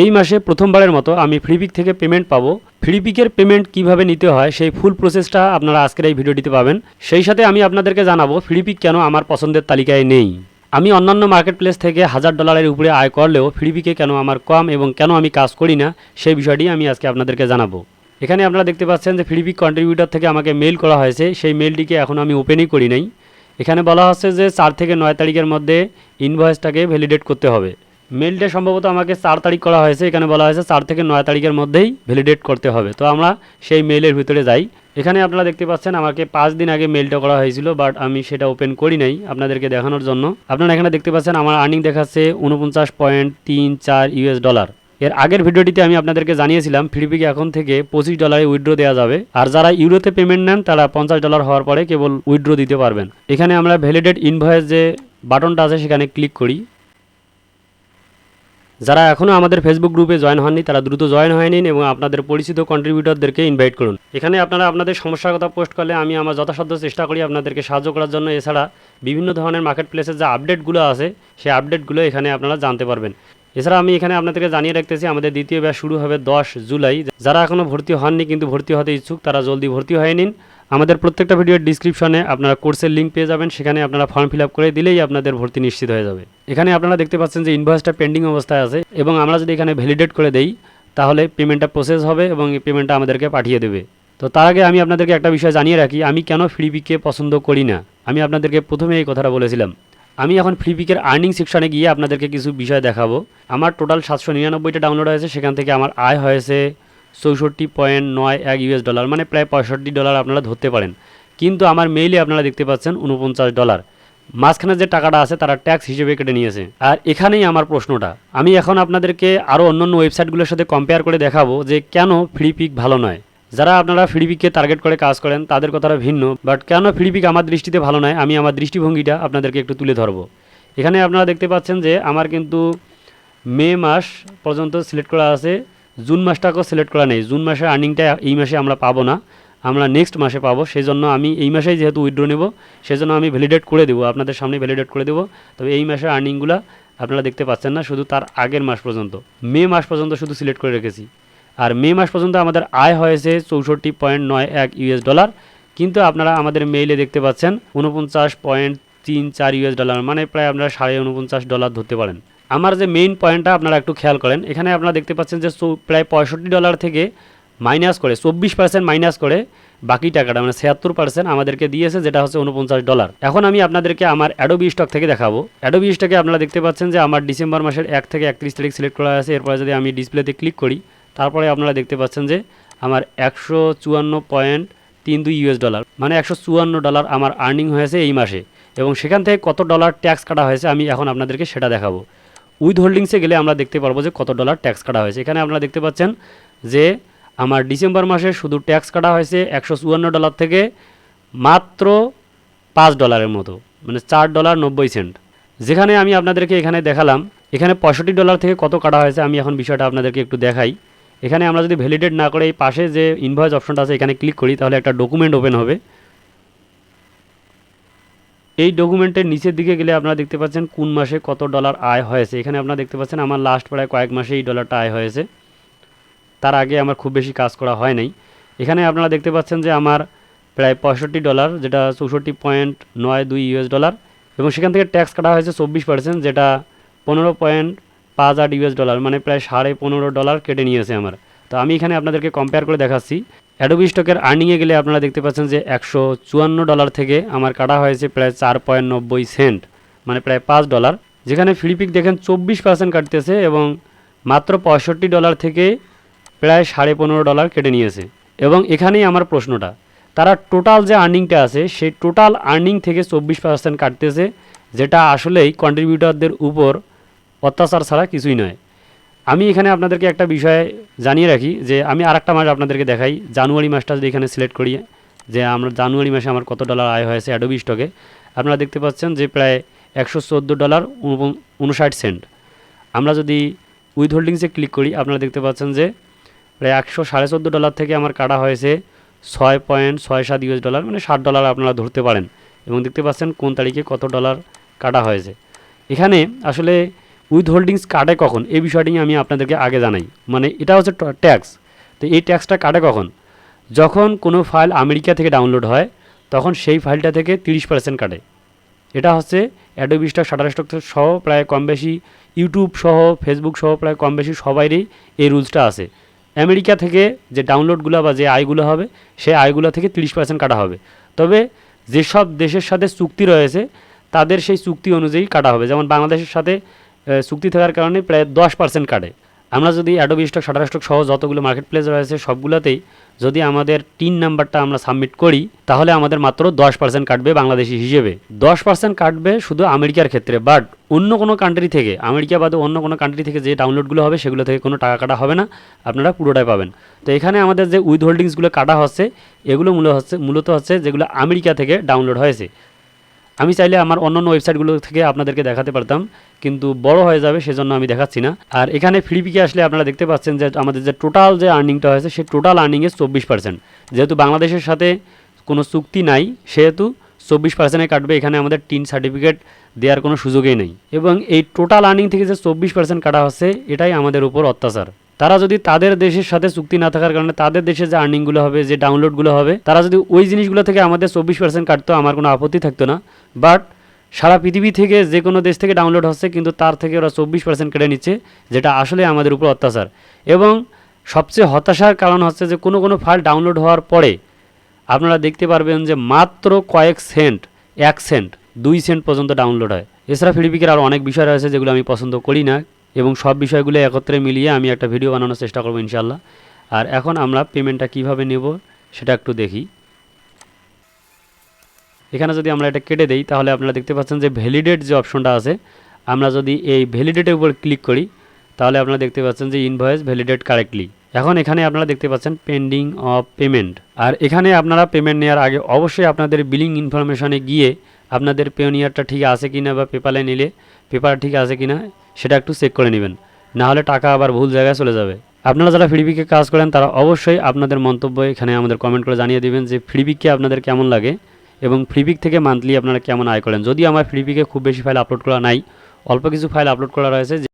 এই মাসে প্রথমবারের মতো আমি ফ্রিপিক থেকে পেমেন্ট পাবো। ফ্রিপিকের পেমেন্ট কীভাবে নিতে হয়, সেই ফুল প্রসেসটা আপনারা আজকের এই ভিডিওটিতে পাবেন। সেই সাথে আমি আপনাদেরকে জানাব ফ্রিপিক কেন আমার পছন্দের তালিকায় নেই। আমি অন্যান্য মার্কেট প্লেস থেকে হাজার ডলারের উপরে আয় করলেও ফ্রিপিকে কেন আমার কম এবং কেন আমি কাজ করি না সেই বিষয়টি আমি আজকে আপনাদেরকে জানাব। এখানে আপনারা দেখতে পাচ্ছেন যে ফ্রিপিক কন্ট্রিবিউটার থেকে আমাকে মেল করা হয়েছে। সেই মেলটিকে এখন আমি ওপেনই করি নাই। এখানে বলা হচ্ছে যে চার থেকে নয় তারিখের মধ্যে ইনভয়েসটাকে ভ্যালিডেট করতে হবে। মেলটা সম্ভবত আমাকে চার তারিখ করা হয়েছে, এখানে বলা হয়েছে চার থেকে নয় তারিখের মধ্যেই ভ্যালিডেট করতে হবে। তো আমরা সেই মেলের ভিতরে যাই। এখানে আপনারা দেখতে পাচ্ছেন আমাকে পাঁচ দিন আগে মেলটা করা হয়েছিল বাট আমি সেটা ওপেন করি নাই আপনাদেরকে দেখানোর জন্য। আপনারা এখানে দেখতে পাচ্ছেন আমার আর্নিং দেখাচ্ছে উনপঞ্চাশ পয়েন্ট তিন চার ইউএস ডলার এর আগের ভিডিওটিতে আমি আপনাদেরকে জানিয়েছিলাম ফ্লিপিকে এখন থেকে পঁচিশ ডলারে উইড্রো দেওয়া যাবে। আর যারা ইউরোতে পেমেন্ট নেন, তারা পঞ্চাশ ডলার হওয়ার পরে কেবল উইথড্র দিতে পারবেন। এখানে আমরা ভ্যালিডেট ইনভয়েস যে বাটনটা আছে, সেখানে ক্লিক করি। যারা এখনও আমাদের ফেসবুক গ্রুপে জয়েন হননি, তারা দ্রুত জয়েন হয়ে নিন এবং আপনাদের পরিচিত কন্ট্রিবিউটরদেরকে ইনভাইট করুন। এখানে আপনারা আপনাদের সমস্যার কথা পোস্ট করলে আমি আমার যথাসাধ্য চেষ্টা করি আপনাদেরকে সাহায্য করার জন্য। এছাড়া বিভিন্ন ধরনের মার্কেট প্লেসের যে আপডেটগুলো আছে, সেই আপডেটগুলো এখানে আপনারা জানতে পারবেন। এছাড়া আমি এখানে আপনাদেরকে জানিয়ে রাখতেছি, আমাদের দ্বিতীয় ব্যাচ শুরু হবে দশ জুলাই। যারা এখনও ভর্তি হননি কিন্তু ভর্তি হতে ইচ্ছুক, তারা জলদি ভর্তি হয়ে নিন। আমাদের প্রত্যেকটা ভিডিওর ডিসক্রিপশনে আপনারা কোর্সের লিঙ্ক পেয়ে যাবেন, সেখানে আপনারা ফর্ম ফিল করে দিলেই আপনাদের ভর্তি নিশ্চিত হয়ে যাবে। এখানে আপনারা দেখতে পাচ্ছেন যে ইনভয়েসটা পেন্ডিং অবস্থায় আছে এবং আমরা যদি এখানে ভ্যালিডেট করে দেই, তাহলে পেমেন্টটা প্রসেস হবে এবং এই পেমেন্টটা আমাদেরকে পাঠিয়ে দেবে। তো তার আগে আমি আপনাদেরকে একটা বিষয় জানিয়ে রাখি, আমি কেন ফ্রিপিকে পছন্দ করি না? আমি আপনাদেরকে প্রথমে এই কথাটা বলেছিলাম। আমি এখন ফ্রিপিকের আর্নিং সেকশনে গিয়ে আপনাদেরকে কিছু বিষয় দেখাবো। আমার টোটাল সাতশো নিরানব্বইটা ডাউনলোড হয়েছে, সেখান থেকে আমার আয় হয়েছে চৌষট্টি পয়েন্ট নয় এক ইউএস ডলার মানে প্রায় পঁয়ষট্টি ডলার আপনারা ধরতে পারেন। কিন্তু আমার মেইলে আপনারা দেখতে পাচ্ছেন উনপঞ্চাশ ডলার মাঝখানে যে টাকাটা আছে, তারা ট্যাক্স হিসেবে কেটে নিয়েছে। আর এখানেই আমার প্রশ্নটা, আমি এখন আপনাদেরকে আরও অন্যান্য ওয়েবসাইটগুলোর সাথে কম্পেয়ার করে দেখাবো যে কেন ফ্রি পিক ভালো নয়। যারা আপনারা ফ্রিবিককে টার্গেট করে কাজ করেন, তাদের কথাটা ভিন্ন বাট কেন ফ্রিবিক আমার দৃষ্টিতে ভালো নয়, আমি আমার দৃষ্টিভঙ্গিটা আপনাদেরকে একটু তুলে ধরবো। এখানে আপনারা দেখতে পাচ্ছেন যে আমার কিন্তু মে মাস পর্যন্ত সিলেক্ট করা আছে, জুন মাসটাকেও সিলেক্ট করা নেই, জুন মাসের আর্নিংটা এই মাসে আমরা পাবো না, আমরা নেক্সট মাসে পাবো সেই জন্য আমি এই মাসেই যেহেতু উইথড্র নেব সেই জন্য আমি ভ্যালিডেট করে দেবো, আপনাদের সামনে ভ্যালিডেট করে দেবো, তবে এই মাসের আর্নিংগুলো আপনারা দেখতে পাচ্ছেন না, শুধু তার আগের মাস পর্যন্ত, মে মাস পর্যন্ত শুধু সিলেক্ট করে রেখেছি। আর মে মাস পর্যন্ত আমাদের আয় হয়েছে চৌষট্টি পয়েন্ট নয় এক ইউএস ডলার। কিন্তু আপনারা আমাদের মেইলে দেখতে পাচ্ছেন উনপঞ্চাশ পয়েন্ট তিন চার ইউএস ডলার মানে প্রায় আপনারা সাড়ে উনপঞ্চাশ ডলার ধরতে পারেন। আমার যে মেইন পয়েন্টটা আপনারা একটু খেয়াল করেন, এখানে আপনারা দেখতে পাচ্ছেন যে প্রায় পঁয়ষট্টি ডলার থেকে মাইনাস করে, চব্বিশ পার্সেন্ট মাইনাস করে বাকি টাকাটা মানে ছিয়াত্তর পার্সেন্ট আমাদেরকে দিয়েছে, যেটা হচ্ছে উনপঞ্চাশ ডলার। এখন আমি আপনাদেরকে আমার অ্যাডোবি স্টক থেকে দেখাবো। অ্যাডোবি স্টকে আপনারা দেখতে পাচ্ছেন যে আমার ডিসেম্বর মাসের এক থেকে একত্রিশ তারিখ সিলেক্ট করা আছে এরপরে যদি আমি ডিসপ্লেতে ক্লিক করি তারপরে আপনারা দেখতে পাচ্ছেন যে আমার একশো চুয়ান্ন পয়েন্ট তিন দুই ইউএস ডলার মানে একশো চুয়ান্ন ডলার আমার আর্নিং হয়েছে এই মাসে। এবং সেখান থেকে কত ডলার ট্যাক্স কাটা হয়েছে আমি এখন আপনাদেরকে সেটা দেখাবো। উইথ হোল্ডিংসে গেলে আমরা দেখতে পারব যে কত ডলার ট্যাক্স কাটা হয়েছে। এখানে আপনারা দেখতে পাচ্ছেন যে আমার ডিসেম্বর মাসে শুধু ট্যাক্স কাটা হয়েছে একশো চুয়ান্ন ডলার থেকে মাত্র পাঁচ ডলারের মতো মানে চার ডলার নব্বই সেন্ট যেখানে আমি আপনাদেরকে এখানে দেখালাম, এখানে পঁয়ষট্টি ডলার থেকে কত কাটা হয়েছে আমি এখন বিষয়টা আপনাদেরকে একটু দেখাই। এখানে আমরা যদি ভ্যালিডেট না করে এই পাশে যে ইনভয়েস অপশনটা আছে, এখানে ক্লিক করি, তাহলে একটা ডকুমেন্ট ওপেন হবে। এই ডকুমেন্টের নিচের দিকে গেলে আপনারা দেখতে পাচ্ছেন কোন মাসে কত ডলার আয় হয়েছে। এখানে আপনারা দেখতে পাচ্ছেন আমার লাস্ট প্রায় কয়েক মাসে এই ডলারটা আয় হয়েছে। তার আগে আমার খুব বেশি কাজ করা হয় নাই। এখানে আপনারা দেখতে পাচ্ছেন যে আমার প্রায় পঁয়ষট্টি ডলার যেটা চৌষট্টি পয়েন্ট নয় দুই ইউএস ডলার এবং সেখান থেকে ট্যাক্স কাটা হয়েছে চব্বিশ পার্সেন্ট যেটা পনেরো পয়েন্ট পাঁচ আট ইউএস ডলার মানে প্রায় সাড়ে পনেরো ডলার কেটে নিয়েছে আমার। তো আমি এখানে আপনাদেরকে কম্পেয়ার করে দেখাচ্ছি। অ্যাডোবি স্টকের আর্নিংয়ে গেলে আপনারা দেখতে পাচ্ছেন যে একশো চুয়ান্ন ডলার থেকে আমার কাটা হয়েছে প্রায় চার পয়েন্ট নব্বই সেন্ট মানে প্রায় পাঁচ ডলার যেখানে ফিলিপিক দেখেন চব্বিশ পার্সেন্ট কাটতেছে এবং মাত্র পঁয়ষট্টি ডলার থেকে প্রায় সাড়ে পনেরো ডলার কেটে নিয়েছে। এবং এখানেই আমার প্রশ্নটা, তারা টোটাল যে আর্নিংটা আছে, সেই টোটাল আর্নিং থেকে চব্বিশ পার্সেন্ট কাটতেছে, যেটা আসলেই কন্ট্রিবিউটরদের উপর অত্যাচার ছাড়া কিছুই নয়। আমি এখানে আপনাদেরকে একটা বিষয় জানিয়ে রাখি যে আমি আর একটা মাস আপনাদেরকে দেখাই। জানুয়ারি মাসটা যদি এখানে সিলেক্ট করি, যে আমরা জানুয়ারি মাসে আমার কত ডলার আয় হয়েছে অ্যাডোবি স্টকে আপনারা দেখতে পাচ্ছেন যে প্রায় একশো চোদ্দ ডলার উনষাট সেন্ট আমরা যদি উইথ হোল্ডিংসে ক্লিক করি, আপনারা দেখতে পাচ্ছেন যে প্রায় একশো সাড়ে চোদ্দ ডলার থেকে আমার কাটা হয়েছে ছয় পয়েন্ট ছয় সাত ইউএস ডলার মানে ষাট ডলার আপনারা ধরতে পারেন। এবং দেখতে পাচ্ছেন কোন তারিখে কত ডলার কাটা হয়েছে। এখানে আসলে উইথ হোল্ডিংস কাটে কখন? এই বিষয়টি আমি আপনাদেরকে আগে জানাই। মানে এটা হচ্ছে ট্যাক্স তো এই ট্যাক্সটা কাটে কখন? যখন কোনো ফাইল আমেরিকা থেকে ডাউনলোড হয়, তখন সেই ফাইলটা থেকে তিরিশ পার্সেন্ট কাটে। এটা হচ্ছে অ্যাডোবি স্টক শাটার স্টক সহ প্রায় কম বেশি ইউটিউব সহ ফেসবুক সহ প্রায় কম বেশি সবাইরই এই রুলসটা আছে। আমেরিকা থেকে যে ডাউনলোডগুলো বা যে আয়গুলো হবে, সেই আয়গুলো থেকে তিরিশ পার্সেন্ট কাটা হবে। তবে যেসব দেশের সাথে চুক্তি রয়েছে, তাদের সেই চুক্তি অনুযায়ী কাটা হবে। যেমন বাংলাদেশের সাথে চুক্তি থাকার কারণে প্রায় দশ পার্সেন্ট কাটে। আমরা যদি অ্যাডোবি স্টক শাটার স্টক সহ যতগুলো মার্কেট প্লেস রয়েছে, সবগুলোতেই যদি আমাদের টিন নাম্বারটা আমরা সাবমিট করি, তাহলে আমাদের মাত্র দশ পার্সেন্ট কাটবে বাংলাদেশি হিসেবে। দশ পার্সেন্ট কাটবে শুধু আমেরিকার ক্ষেত্রে বাট অন্য কোনো কান্ট্রি থেকে, আমেরিকা বাদে অন্য কোনো কান্ট্রি থেকে যে ডাউনলোডগুলো হবে, সেগুলো থেকে কোনো টাকা কাটা হবে না, আপনারা পুরোটাই পাবেন। তো এখানে আমাদের যে উইথ হোল্ডিংসগুলো কাটা হচ্ছে, এগুলো মূলত হচ্ছে মূলত হচ্ছে যেগুলো আমেরিকা থেকে ডাউনলোড হয়েছে। আমি চাইলে আমার অন্যান্য ওয়েবসাইটগুলো থেকে আপনাদেরকে দেখাতে পারতাম, কিন্তু বড় হয়ে যাবে সেজন্য আমি দেখাচ্ছি না। আর এখানে ফ্রিপিকে আসলে আপনারা দেখতে পাচ্ছেন যে আমাদের যে টোটাল যে আর্নিংটা হয়েছে সেই টোটাল আর্নিংয়ে চব্বিশ পার্সেন্ট যেহেতু বাংলাদেশের সাথে কোনো চুক্তি নাই, সেহেতু চব্বিশ পার্সেন্টে কাটবে, এখানে আমাদের টিন সার্টিফিকেট দেওয়ার কোনো সুযোগই নেই। এবং এই টোটাল আর্নিং থেকে যে চব্বিশ পার্সেন্ট কাটা হচ্ছে, এটাই আমাদের উপর অত্যাচার। তারা যদি তাদের দেশের সাথে চুক্তি না থাকার কারণে তাদের দেশে যে আর্নিংগুলো হবে, যে ডাউনলোডগুলো হবে, তারা যদি ওই জিনিসগুলো থেকে আমাদের চব্বিশ পার্সেন্ট কাটতো, আমার কোনো আপত্তি থাকতো না। বাট সারা পৃথিবী থেকে যে কোনো দেশ থেকে ডাউনলোড হচ্ছে, কিন্তু তার থেকে ওরা চব্বিশ পার্সেন্ট কেটে নিচ্ছে, যেটা আসলে আমাদের উপর অত্যাচার। এবং সবচেয়ে হতাশার কারণ হচ্ছে যে কোনো কোনো ফাইল ডাউনলোড হওয়ার পরে আপনারা দেখতে পারবেন যে মাত্র কয়েক সেন্ট, এক সেন্ট, দুই সেন্ট পর্যন্ত ডাউনলোড হয়। এছাড়া ফিলিপিকের আরও অনেক বিষয় রয়েছে যেগুলো আমি পছন্দ করি না। এবং সব বিষয়গুলো একত্রে মিলিয়ে আমি একটা ভিডিও বানানোর চেষ্টা করব ইনশাল্লাহ আর এখন আমরা পেমেন্টটা কীভাবে নেব সেটা একটু দেখি। এখানে যদি আমরা এটা কেটে দেই, তাহলে আপনারা দেখতে পাচ্ছেন যে ভ্যালিডেট যে অপশনটা আছে, আমরা যদি এই ভ্যালিডেটের উপর ক্লিক করি, তাহলে আপনারা দেখতে পাচ্ছেন যে ইনভয়েস ভ্যালিডেট কারেক্টলি এখন এখানে আপনারা দেখতে পাচ্ছেন পেন্ডিং অফ পেমেন্ট আর এখানে আপনারা পেমেন্ট নেওয়ার আগে অবশ্যই আপনাদের বিলিং ইনফরমেশনে গিয়ে আপনাদের পেওনিয়ারটা ঠিক আছে কিনা বা পেপারে নিলে পেপার ঠিক আছে কিনা সেটা একটু চেক করে নেবেন। না হলে টাকা আবার ভুল জায়গায় চলে যাবে। আপনারা যারা ফ্রিবিকে কাজ করেন, তারা অবশ্যই আপনাদের মন্তব্য এখানে আমাদের কমেন্ট করে জানিয়ে দেবেন যে ফ্রিবিককে আপনাদের কেমন লাগে এবং ফ্রিবিক থেকে মান্থলি আপনারা কেমন আয় করেন। যদি আমার ফ্রিবিকে খুব বেশি ফাইল আপলোড করা নাই, অল্প কিছু ফাইল আপলোড করা রয়েছে